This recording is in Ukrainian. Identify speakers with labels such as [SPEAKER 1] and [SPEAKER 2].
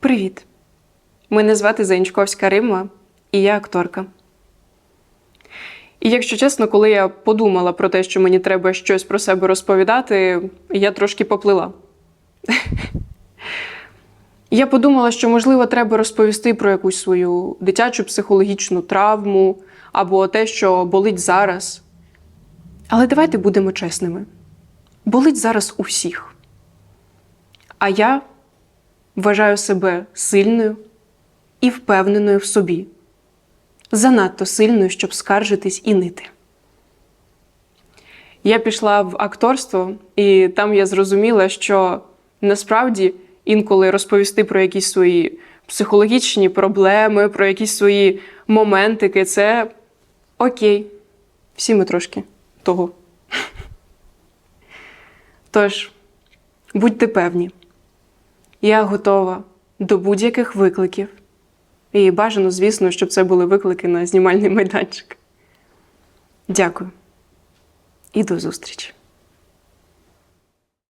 [SPEAKER 1] Привіт! Мене звати Заінчковська Римма, і я акторка. І якщо чесно, коли я подумала про те, що мені треба щось про себе розповідати, я трошки поплила. Я подумала, що, можливо, треба розповісти про якусь свою дитячу психологічну травму або те, що болить зараз. Але давайте будемо чесними: болить зараз у всіх. А я вважаю себе сильною і впевненою в собі. Занадто сильною, щоб скаржитись і нити. Я пішла в акторство, і там я зрозуміла, що насправді інколи розповісти про якісь свої психологічні проблеми, про якісь свої моментики це окей. Всі ми трошки того. Тож, будьте певні, я готова до будь-яких викликів. І бажано, звісно, щоб це були виклики на знімальний майданчик. Дякую. І до зустрічі!